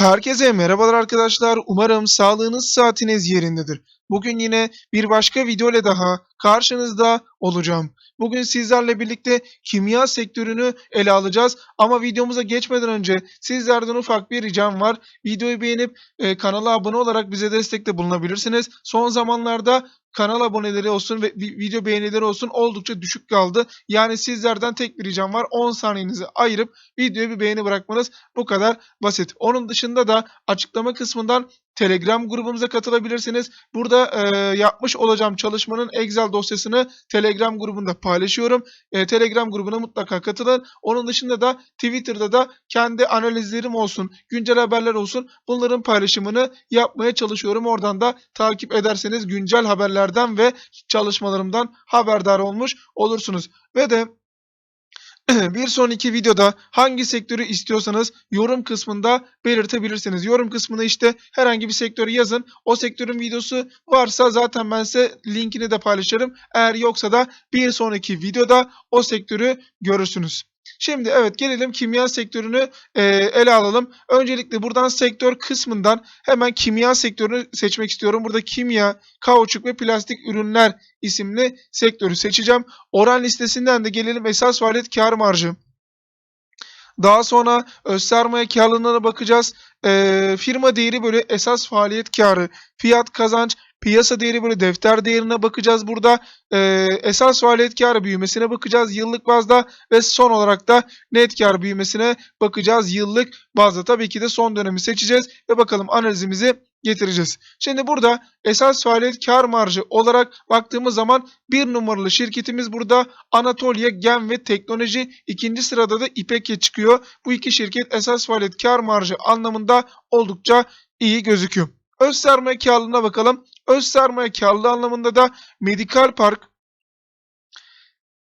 Herkese merhabalar arkadaşlar. Umarım sağlığınız saatiniz yerindedir. Bugün yine bir başka video ile daha karşınızda olacağım. Bugün sizlerle birlikte kimya sektörünü ele alacağız. Ama videomuza geçmeden önce sizlerden ufak bir ricam var. Videoyu beğenip e, kanala abone olarak bize destekte bulunabilirsiniz. Son zamanlarda kanal aboneleri olsun ve vi- video beğenileri olsun oldukça düşük kaldı. Yani sizlerden tek bir ricam var. 10 saniyenizi ayırıp videoya bir beğeni bırakmanız bu kadar basit. Onun dışında da açıklama kısmından Telegram grubumuza katılabilirsiniz. Burada e, yapmış olacağım çalışmanın Excel dosyasını Telegram grubunda paylaşıyorum. E, Telegram grubuna mutlaka katılın. Onun dışında da Twitter'da da kendi analizlerim olsun, güncel haberler olsun bunların paylaşımını yapmaya çalışıyorum. Oradan da takip ederseniz güncel haberlerden ve çalışmalarımdan haberdar olmuş olursunuz. Ve de bir sonraki videoda hangi sektörü istiyorsanız yorum kısmında belirtebilirsiniz. Yorum kısmına işte herhangi bir sektörü yazın. O sektörün videosu varsa zaten ben size linkini de paylaşırım. Eğer yoksa da bir sonraki videoda o sektörü görürsünüz. Şimdi evet gelelim kimya sektörünü e, ele alalım. Öncelikle buradan sektör kısmından hemen kimya sektörünü seçmek istiyorum. Burada kimya, kauçuk ve plastik ürünler isimli sektörü seçeceğim. Oran listesinden de gelelim esas faaliyet kar marjı. Daha sonra öz sermaye karlılığına bakacağız. Ee, firma değeri bölü esas faaliyet karı, fiyat kazanç, piyasa değeri bölü defter değerine bakacağız burada. Ee, esas faaliyet karı büyümesine bakacağız yıllık bazda ve son olarak da net kar büyümesine bakacağız yıllık bazda. Tabii ki de son dönemi seçeceğiz ve bakalım analizimizi getireceğiz. Şimdi burada esas faaliyet kar marjı olarak baktığımız zaman bir numaralı şirketimiz burada Anatolia Gen ve Teknoloji. ikinci sırada da İpek'e çıkıyor. Bu iki şirket esas faaliyet kar marjı anlamında oldukça iyi gözüküyor. Öz sermaye karlılığına bakalım. Öz sermaye karlılığı anlamında da Medikal Park,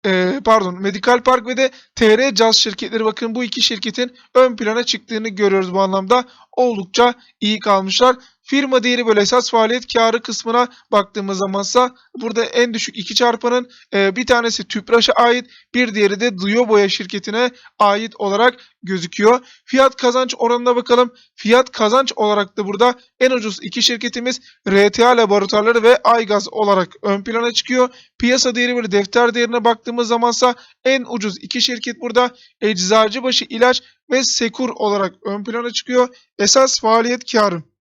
e, pardon Medikal Park ve de TR Caz şirketleri bakın bu iki şirketin ön plana çıktığını görüyoruz bu anlamda. Oldukça iyi kalmışlar. Firma değeri böyle esas faaliyet karı kısmına baktığımız zamansa burada en düşük iki çarpanın e, bir tanesi Tüpraş'a ait bir diğeri de Duyoboya şirketine ait olarak gözüküyor. Fiyat kazanç oranına bakalım. Fiyat kazanç olarak da burada en ucuz iki şirketimiz RTA Laboratuvarları ve Aygaz olarak ön plana çıkıyor. Piyasa değeri böyle defter değerine baktığımız zamansa en ucuz iki şirket burada Eczacıbaşı İlaç ve Sekur olarak ön plana çıkıyor. Esas faaliyet karı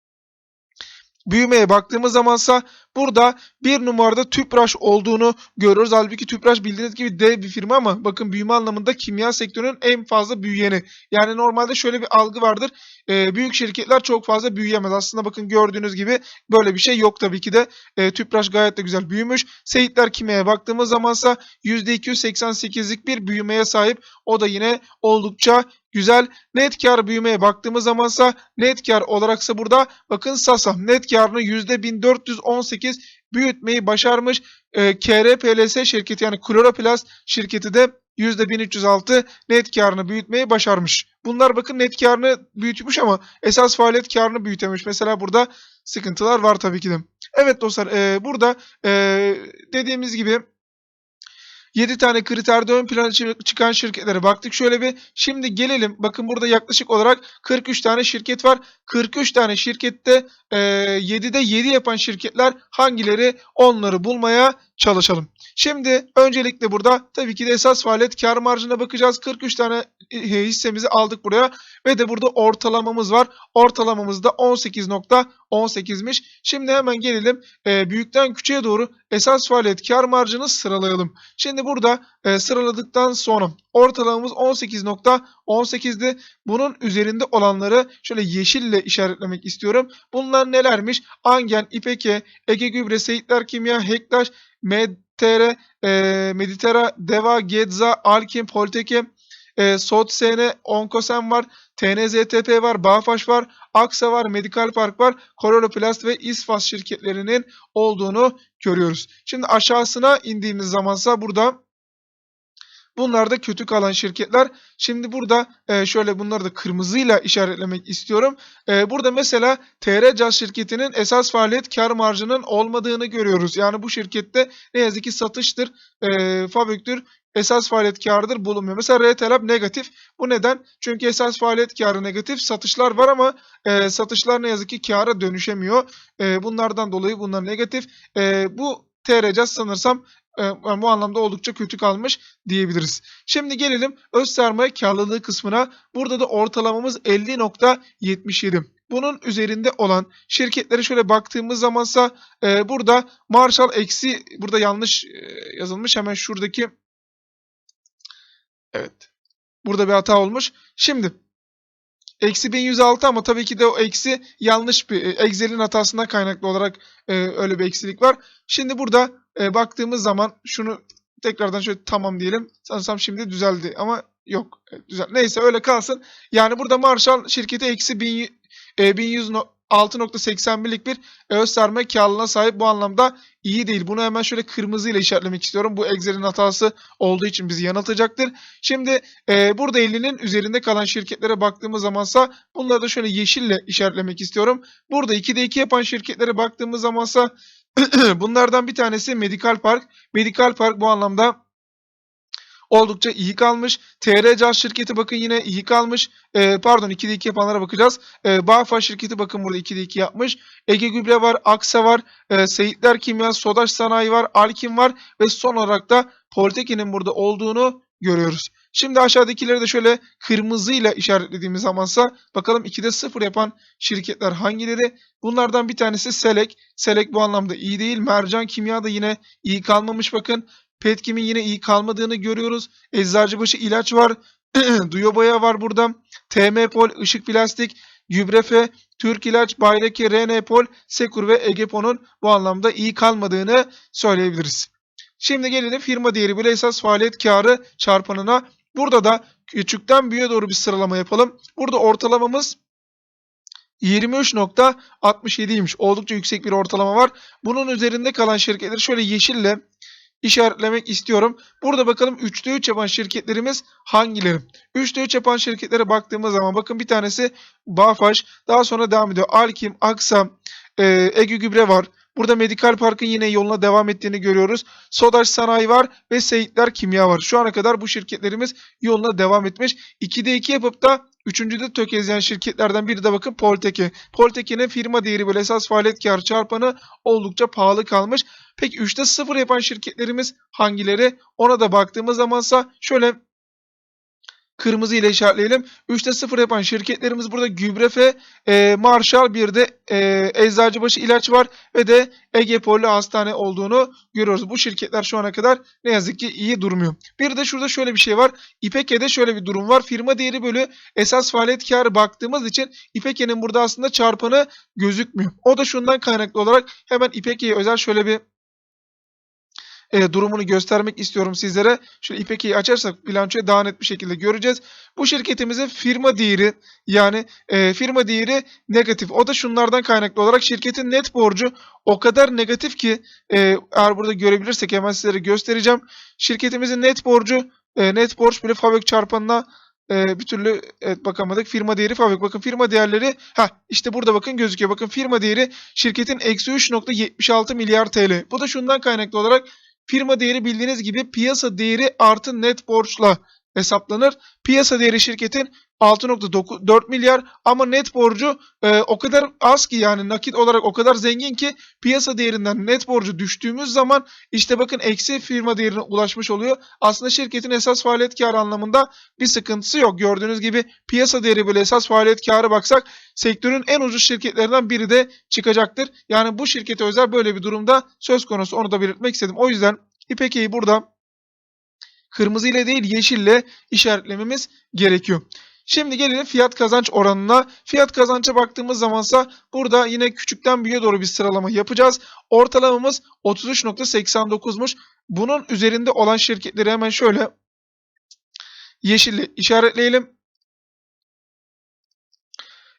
büyümeye baktığımız zamansa burada bir numarada Tüpraş olduğunu görüyoruz. Halbuki Tüpraş bildiğiniz gibi dev bir firma ama bakın büyüme anlamında kimya sektörünün en fazla büyüyeni. Yani normalde şöyle bir algı vardır. Ee, büyük şirketler çok fazla büyüyemez. Aslında bakın gördüğünüz gibi böyle bir şey yok tabii ki de. Ee, Tüpraş gayet de güzel büyümüş. Seyitler Kimya'ya baktığımız zamansa %288'lik bir büyümeye sahip. O da yine oldukça güzel. Net kar büyümeye baktığımız zamansa net kar olaraksa burada bakın Sasa net karını %1418 büyütmeyi başarmış. E, KRPLS şirketi yani Chloroplast şirketi de %1306 net karını büyütmeyi başarmış. Bunlar bakın net karını büyütmüş ama esas faaliyet karını büyütemiş. Mesela burada sıkıntılar var tabii ki de. Evet dostlar e, burada e, dediğimiz gibi 7 tane kriterde ön plana çı- çıkan şirketlere baktık şöyle bir. Şimdi gelelim. Bakın burada yaklaşık olarak 43 tane şirket var. 43 tane şirkette e, 7'de 7 yapan şirketler hangileri? Onları bulmaya çalışalım. Şimdi öncelikle burada tabii ki de esas faaliyet kar marjına bakacağız. 43 tane e, hissemizi aldık buraya ve de burada ortalamamız var. Ortalamamız da 18.18'miş. Şimdi hemen gelelim e, büyükten küçüğe doğru esas faaliyet kar marjını sıralayalım. Şimdi burada e, sıraladıktan sonra ortalamamız 18.18'di. Bunun üzerinde olanları şöyle yeşille işaretlemek istiyorum. Bunlar nelermiş? Angen, İpeke, Ege Gübre, Seyitler Kimya, Hektaş, Medtere, e, Meditera, Deva, Gedza, Alkim, Poltekim, e, Sotsene, Onkosen var, TNZTP var, Bağfaş var, Aksa var, Medikal Park var, Koroloplast ve İsfas şirketlerinin olduğunu görüyoruz. Şimdi aşağısına indiğimiz zamansa burada Bunlar da kötü kalan şirketler. Şimdi burada e, şöyle bunları da kırmızıyla işaretlemek istiyorum. E, burada mesela TR Caz şirketinin esas faaliyet kar marjının olmadığını görüyoruz. Yani bu şirkette ne yazık ki satıştır, e, fabriktir esas faaliyet karıdır bulunmuyor. Mesela RTLab negatif. Bu neden? Çünkü esas faaliyet karı negatif. Satışlar var ama e, satışlar ne yazık ki kâra dönüşemiyor. E, bunlardan dolayı bunlar negatif. E, bu TRC sanırsam e, bu anlamda oldukça kötü kalmış diyebiliriz. Şimdi gelelim öz sermaye karlılığı kısmına. Burada da ortalamamız 50.77. Bunun üzerinde olan şirketlere şöyle baktığımız zamansa e, burada Marshall eksi burada yanlış e, yazılmış hemen şuradaki evet burada bir hata olmuş. Şimdi eksi 1106 ama tabii ki de o eksi yanlış bir e, Excel'in hatasından kaynaklı olarak e, öyle bir eksilik var. Şimdi burada e, baktığımız zaman şunu tekrardan şöyle tamam diyelim. Sanırsam şimdi düzeldi ama yok. e, Düzel. Neyse öyle kalsın. Yani burada Marshall şirketi eksi 1000 e, 1106.81'lik bir öz sermaye karlılığına sahip bu anlamda iyi değil. Bunu hemen şöyle kırmızı ile işaretlemek istiyorum. Bu Excel'in hatası olduğu için bizi yanıltacaktır. Şimdi e, burada 50'nin üzerinde kalan şirketlere baktığımız zamansa bunları da şöyle yeşille işaretlemek istiyorum. Burada 2'de 2 yapan şirketlere baktığımız zamansa bunlardan bir tanesi Medical Park. Medical Park bu anlamda oldukça iyi kalmış. TR Caz şirketi bakın yine iyi kalmış. Ee, pardon 2'de 2 yapanlara bakacağız. Ee, Bağfa şirketi bakın burada 2'de 2 yapmış. Ege Gübre var, Aksa var, e, Seyitler Kimya, Sodaş Sanayi var, Alkim var ve son olarak da Poltekin'in burada olduğunu görüyoruz. Şimdi aşağıdakileri de şöyle kırmızıyla işaretlediğimiz zamansa bakalım 2'de 0 yapan şirketler hangileri? Bunlardan bir tanesi Selek. Selek bu anlamda iyi değil. Mercan Kimya da yine iyi kalmamış bakın. Petkim'in yine iyi kalmadığını görüyoruz. Eczacıbaşı ilaç var. Duyoboya var burada. TM Pol, Işık Plastik, Gübrefe, Türk İlaç, Bayraki, RN Pol, Sekur ve Egepon'un bu anlamda iyi kalmadığını söyleyebiliriz. Şimdi gelelim firma değeri bile esas faaliyet karı çarpanına. Burada da küçükten büyüğe doğru bir sıralama yapalım. Burada ortalamamız 23.67'ymiş. Oldukça yüksek bir ortalama var. Bunun üzerinde kalan şirketleri şöyle yeşille işaretlemek istiyorum. Burada bakalım 3'te 3 yapan şirketlerimiz hangileri? 3'te 3 yapan şirketlere baktığımız zaman bakın bir tanesi Bağfaş. Daha sonra devam ediyor. Alkim, Aksa, e, Ege Gübre var. Burada Medikal Park'ın yine yoluna devam ettiğini görüyoruz. Sodaş Sanayi var ve Seyitler Kimya var. Şu ana kadar bu şirketlerimiz yoluna devam etmiş. 2'de 2 yapıp da Üçüncüde tökezleyen şirketlerden biri de bakın Polteke. Polteke'nin firma değeri böyle esas faaliyet kar çarpanı oldukça pahalı kalmış. Peki 3'te 0 yapan şirketlerimiz hangileri? Ona da baktığımız zamansa şöyle kırmızı ile işaretleyelim. 3'te 0 yapan şirketlerimiz burada Gübrefe, e, Marshall bir de e, Eczacıbaşı ilaç var ve de Ege Poli Hastane olduğunu görüyoruz. Bu şirketler şu ana kadar ne yazık ki iyi durmuyor. Bir de şurada şöyle bir şey var. İpeke'de şöyle bir durum var. Firma değeri bölü esas faaliyet karı baktığımız için İpeke'nin burada aslında çarpanı gözükmüyor. O da şundan kaynaklı olarak hemen İpeke'ye özel şöyle bir e, durumunu göstermek istiyorum sizlere. Şöyle İPEK'i açarsak bilançoyu daha net bir şekilde göreceğiz. Bu şirketimizin firma değeri yani e, firma değeri negatif. O da şunlardan kaynaklı olarak şirketin net borcu o kadar negatif ki e, eğer burada görebilirsek hemen sizlere göstereceğim. Şirketimizin net borcu e, net borç bile fabrik çarpanına e, bir türlü evet, bakamadık. Firma değeri fabrik. Bakın firma değerleri ha işte burada bakın gözüküyor. Bakın firma değeri şirketin eksi 3.76 milyar TL. Bu da şundan kaynaklı olarak Firma değeri bildiğiniz gibi piyasa değeri artı net borçla hesaplanır. Piyasa değeri şirketin 6.4 milyar ama net borcu e, o kadar az ki yani nakit olarak o kadar zengin ki piyasa değerinden net borcu düştüğümüz zaman işte bakın eksi firma değerine ulaşmış oluyor. Aslında şirketin esas faaliyet karı anlamında bir sıkıntısı yok. Gördüğünüz gibi piyasa değeri bile esas faaliyet karı baksak sektörün en ucuz şirketlerinden biri de çıkacaktır. Yani bu şirkete özel böyle bir durumda söz konusu onu da belirtmek istedim. O yüzden İPEK'yi burada kırmızı ile değil yeşille işaretlememiz gerekiyor. Şimdi gelelim fiyat kazanç oranına. Fiyat kazança baktığımız zamansa burada yine küçükten büyüğe doğru bir sıralama yapacağız. Ortalamamız 33.89'muş. Bunun üzerinde olan şirketleri hemen şöyle yeşille işaretleyelim.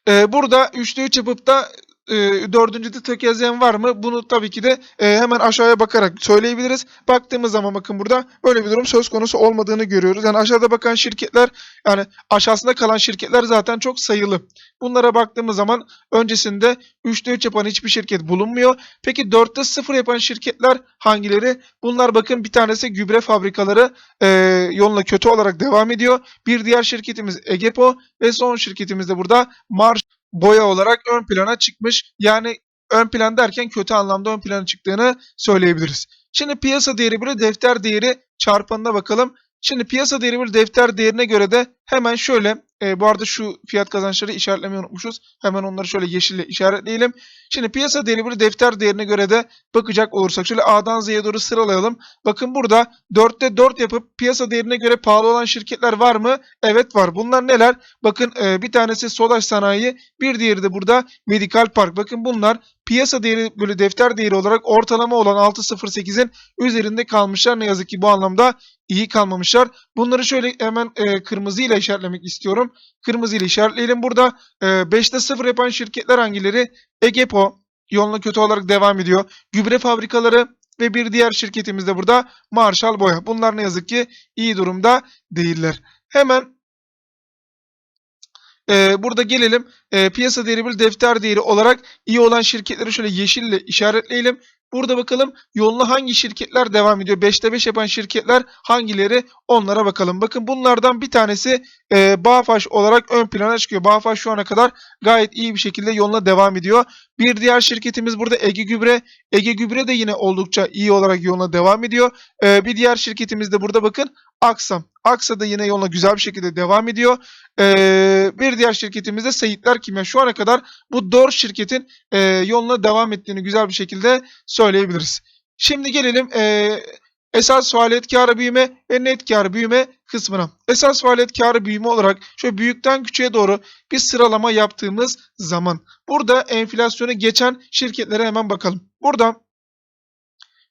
Ee, burada 3'te 3 yapıp da e, dördüncüde tökezleyen var mı? Bunu tabii ki de e, hemen aşağıya bakarak söyleyebiliriz. Baktığımız zaman bakın burada böyle bir durum söz konusu olmadığını görüyoruz. Yani aşağıda bakan şirketler yani aşağısında kalan şirketler zaten çok sayılı. Bunlara baktığımız zaman öncesinde 3'te 3 yapan hiçbir şirket bulunmuyor. Peki 4'te 0 yapan şirketler hangileri? Bunlar bakın bir tanesi gübre fabrikaları e, yoluna kötü olarak devam ediyor. Bir diğer şirketimiz Egepo ve son şirketimiz de burada Marş boya olarak ön plana çıkmış. Yani ön plan derken kötü anlamda ön plana çıktığını söyleyebiliriz. Şimdi piyasa değeri bölü defter değeri çarpanına bakalım. Şimdi piyasa değeri bölü defter değerine göre de hemen şöyle e, bu arada şu fiyat kazançları işaretlemeyi unutmuşuz. Hemen onları şöyle yeşille işaretleyelim. Şimdi piyasa değeri bölü defter değerine göre de bakacak olursak şöyle A'dan Z'ye doğru sıralayalım. Bakın burada 4'te 4 yapıp piyasa değerine göre pahalı olan şirketler var mı? Evet var. Bunlar neler? Bakın e, bir tanesi Sodaş Sanayi, bir diğeri de burada Medikal Park. Bakın bunlar piyasa değeri bölü defter değeri olarak ortalama olan 6.08'in üzerinde kalmışlar. Ne yazık ki bu anlamda iyi kalmamışlar. Bunları şöyle hemen e, kırmızıyla işaretlemek istiyorum. Kırmızıyla işaretleyelim. Burada e, 5'te 0 yapan şirketler hangileri? Egepo yoluna kötü olarak devam ediyor. Gübre fabrikaları ve bir diğer şirketimiz de burada Marshall Boya. Bunlar ne yazık ki iyi durumda değiller. Hemen e, burada gelelim e, piyasa değeri bölü defter değeri olarak iyi olan şirketleri şöyle yeşille işaretleyelim. Burada bakalım yoluna hangi şirketler devam ediyor? 5'te 5 yapan şirketler hangileri? Onlara bakalım. Bakın bunlardan bir tanesi e, Bağfaş olarak ön plana çıkıyor. Bağfaş şu ana kadar gayet iyi bir şekilde yoluna devam ediyor. Bir diğer şirketimiz burada Ege Gübre. Ege Gübre de yine oldukça iyi olarak yoluna devam ediyor. E, bir diğer şirketimiz de burada bakın Aksam. Aksa da yine yoluna güzel bir şekilde devam ediyor. E, bir diğer şirketimiz de Seyitler Kimya. Şu ana kadar bu 4 şirketin e, yoluna devam ettiğini güzel bir şekilde söyleyebiliriz. Şimdi gelelim e, esas faaliyet karı büyüme ve net karı büyüme kısmına. Esas faaliyet karı büyüme olarak şöyle büyükten küçüğe doğru bir sıralama yaptığımız zaman burada enflasyonu geçen şirketlere hemen bakalım. Burada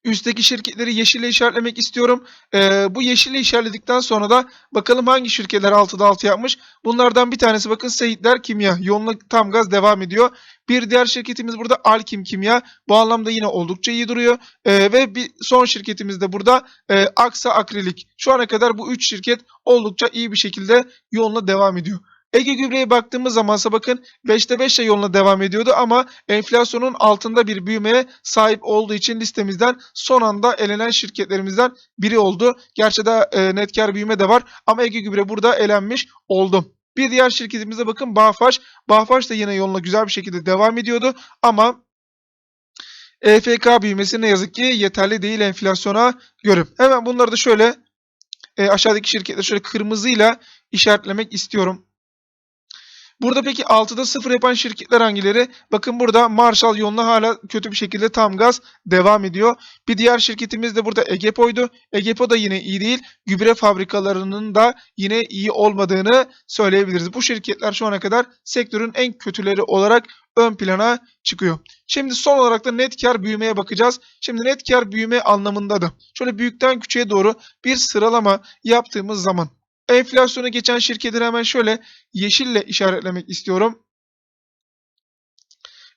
üstteki şirketleri yeşille işaretlemek istiyorum. Ee, bu yeşille işaretledikten sonra da bakalım hangi şirketler 6'da 6 yapmış. Bunlardan bir tanesi bakın Seyitler Kimya. Yoluna tam gaz devam ediyor. Bir diğer şirketimiz burada Alkim Kimya. Bu anlamda yine oldukça iyi duruyor. Ee, ve bir son şirketimiz de burada e, Aksa Akrilik. Şu ana kadar bu 3 şirket oldukça iyi bir şekilde yoluna devam ediyor. Ege Gübre'ye baktığımız zamansa bakın 5'te 5 ile yoluna devam ediyordu ama enflasyonun altında bir büyümeye sahip olduğu için listemizden son anda elenen şirketlerimizden biri oldu. Gerçi de e, net kar büyüme de var ama Ege Gübre burada elenmiş oldu. Bir diğer şirketimize bakın Bağfaş. Bağfaş da yine yoluna güzel bir şekilde devam ediyordu ama EFK büyümesi ne yazık ki yeterli değil enflasyona göre. Hemen bunları da şöyle e, aşağıdaki şirketleri şöyle kırmızıyla işaretlemek istiyorum. Burada peki 6'da 0 yapan şirketler hangileri? Bakın burada Marshall yoluna hala kötü bir şekilde tam gaz devam ediyor. Bir diğer şirketimiz de burada Egepo'ydu. Egepo da yine iyi değil. Gübre fabrikalarının da yine iyi olmadığını söyleyebiliriz. Bu şirketler şu ana kadar sektörün en kötüleri olarak ön plana çıkıyor. Şimdi son olarak da net kar büyümeye bakacağız. Şimdi net kar büyüme anlamında da şöyle büyükten küçüğe doğru bir sıralama yaptığımız zaman enflasyonu geçen şirketleri hemen şöyle yeşille işaretlemek istiyorum.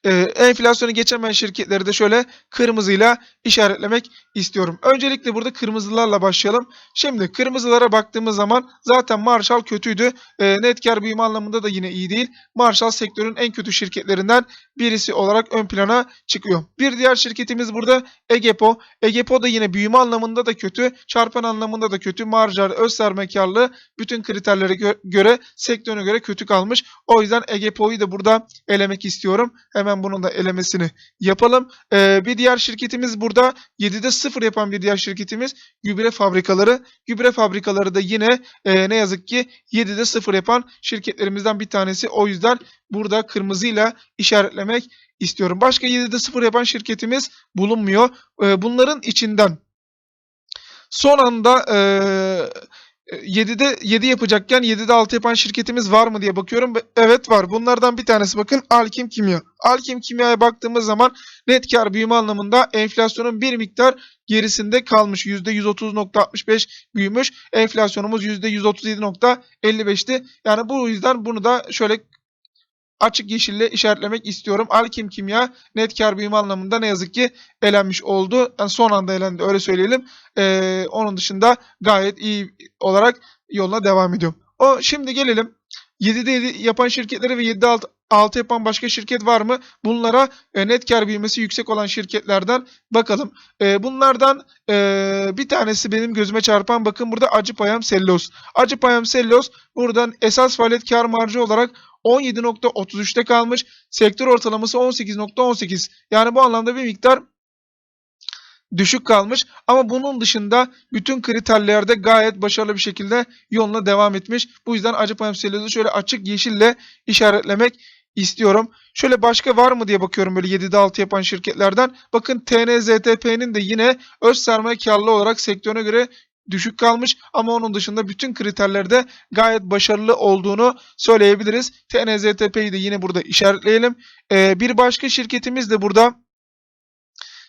Ee, enflasyonu geçemeyen şirketleri de şöyle kırmızıyla işaretlemek istiyorum. Öncelikle burada kırmızılarla başlayalım. Şimdi kırmızılara baktığımız zaman zaten Marshall kötüydü. E, net kar büyüme anlamında da yine iyi değil. Marshall sektörün en kötü şirketlerinden birisi olarak ön plana çıkıyor. Bir diğer şirketimiz burada Egepo. Egepo da yine büyüme anlamında da kötü. Çarpan anlamında da kötü. Marjar, öz sermaye bütün kriterlere gö göre sektörüne göre kötü kalmış. O yüzden Egepo'yu da burada elemek istiyorum. Hemen bunun da elemesini yapalım. Ee, bir diğer şirketimiz burada 7'de 0 yapan bir diğer şirketimiz gübre fabrikaları. Gübre fabrikaları da yine e, ne yazık ki 7'de 0 yapan şirketlerimizden bir tanesi. O yüzden burada kırmızıyla işaretlemek istiyorum. Başka 7'de 0 yapan şirketimiz bulunmuyor. E, bunların içinden son anda e, 7'de 7 yapacakken 7'de 6 yapan şirketimiz var mı diye bakıyorum. Evet var. Bunlardan bir tanesi bakın Alkim Kimya. Alkim Kimya'ya baktığımız zaman net kar büyüme anlamında enflasyonun bir miktar gerisinde kalmış. %130.65 büyümüş. Enflasyonumuz %137.55'ti. Yani bu yüzden bunu da şöyle açık yeşille işaretlemek istiyorum. Alkim Kimya net kar büyüme anlamında ne yazık ki elenmiş oldu. Yani son anda elendi öyle söyleyelim. Ee, onun dışında gayet iyi olarak yoluna devam ediyorum. O şimdi gelelim 7'de 7 yapan şirketlere ve 7'de 6, 6 yapan başka şirket var mı? Bunlara e, net kar büyümesi yüksek olan şirketlerden bakalım. E, bunlardan e, bir tanesi benim gözüme çarpan bakın burada Acıpayam Sellos. Acıpayam Sellos buradan esas faaliyet kar marjı olarak 17.33'te kalmış. Sektör ortalaması 18.18. Yani bu anlamda bir miktar düşük kalmış ama bunun dışında bütün kriterlerde gayet başarılı bir şekilde yoluna devam etmiş. Bu yüzden Acıpayam Selos'u şöyle açık yeşille işaretlemek istiyorum. Şöyle başka var mı diye bakıyorum böyle 7'de 6 yapan şirketlerden. Bakın TNZTP'nin de yine öz sermaye karlı olarak sektörüne göre düşük kalmış ama onun dışında bütün kriterlerde gayet başarılı olduğunu söyleyebiliriz. TNZTP'yi de yine burada işaretleyelim. Ee, bir başka şirketimiz de burada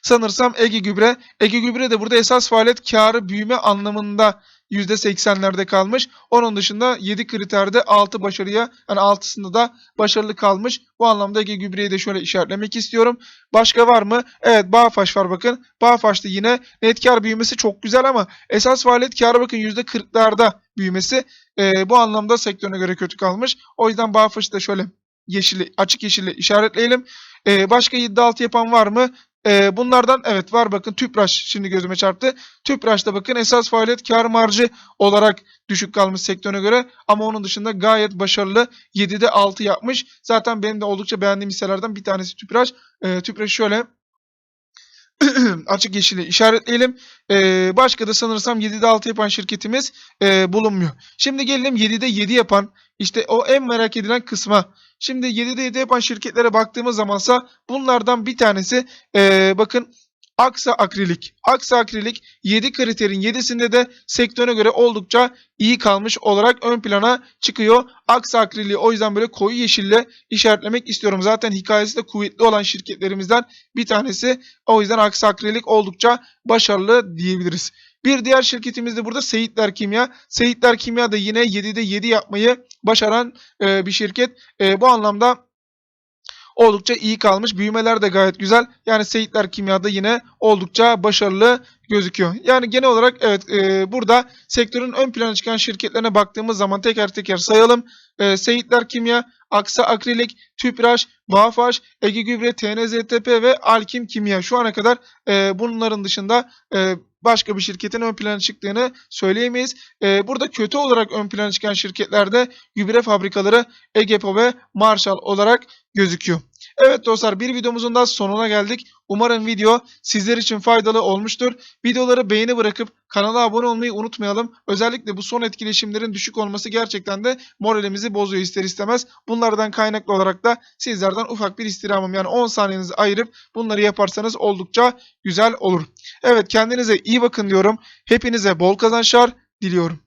sanırsam Ege Gübre. Ege Gübre de burada esas faaliyet karı büyüme anlamında %80'lerde kalmış. Onun dışında 7 kriterde 6 başarıya yani 6'sında da başarılı kalmış. Bu anlamda Ege Gübre'yi de şöyle işaretlemek istiyorum. Başka var mı? Evet Bağfaş var bakın. Bağfaş'ta yine net kar büyümesi çok güzel ama esas faaliyet karı bakın %40'larda büyümesi. Ee, bu anlamda sektörüne göre kötü kalmış. O yüzden Bağfaş'ı şöyle yeşili, açık yeşille işaretleyelim. Ee, başka iddia altı yapan var mı? Ee, bunlardan evet var bakın Tüpraş şimdi gözüme çarptı. Tüpraş'ta bakın esas faaliyet kar marjı olarak düşük kalmış sektörüne göre ama onun dışında gayet başarılı 7'de 6 yapmış. Zaten benim de oldukça beğendiğim hisselerden bir tanesi Tüpraş. Ee, Tüpraş şöyle açık yeşili işaretleyelim. Ee, başka da sanırsam 7'de 6 yapan şirketimiz e, bulunmuyor. Şimdi gelelim 7'de 7 yapan işte o en merak edilen kısma. Şimdi 7'de 7 yapan şirketlere baktığımız zamansa bunlardan bir tanesi e, bakın Aksa Akrilik. Aksa Akrilik 7 kriterin 7'sinde de sektöre göre oldukça iyi kalmış olarak ön plana çıkıyor. Aksa Akrilik'i o yüzden böyle koyu yeşille işaretlemek istiyorum. Zaten hikayesi de kuvvetli olan şirketlerimizden bir tanesi. O yüzden Aksa Akrilik oldukça başarılı diyebiliriz. Bir diğer şirketimiz de burada Seyitler Kimya. Seyitler Kimya da yine 7'de 7 yapmayı başaran e, bir şirket. E, bu anlamda oldukça iyi kalmış. Büyümeler de gayet güzel. Yani Seyitler Kimya'da yine oldukça başarılı gözüküyor. Yani genel olarak evet e, burada sektörün ön plana çıkan şirketlerine baktığımız zaman teker teker sayalım. E, Seyitler Kimya, Aksa Akrilik, Tüpraş, Bağfaş, Ege Gübre, TNZTP ve Alkim Kimya. Şu ana kadar e, bunların dışında e, başka bir şirketin ön plana çıktığını söyleyemeyiz. E, burada kötü olarak ön plana çıkan şirketlerde gübre fabrikaları Egepo ve Marshall olarak gözüküyor. Evet dostlar bir videomuzun da sonuna geldik. Umarım video sizler için faydalı olmuştur. Videoları beğeni bırakıp kanala abone olmayı unutmayalım. Özellikle bu son etkileşimlerin düşük olması gerçekten de moralimizi bozuyor ister istemez. Bunlardan kaynaklı olarak da sizlerden ufak bir istirhamım yani 10 saniyenizi ayırıp bunları yaparsanız oldukça güzel olur. Evet kendinize iyi bakın diyorum. Hepinize bol kazançlar diliyorum.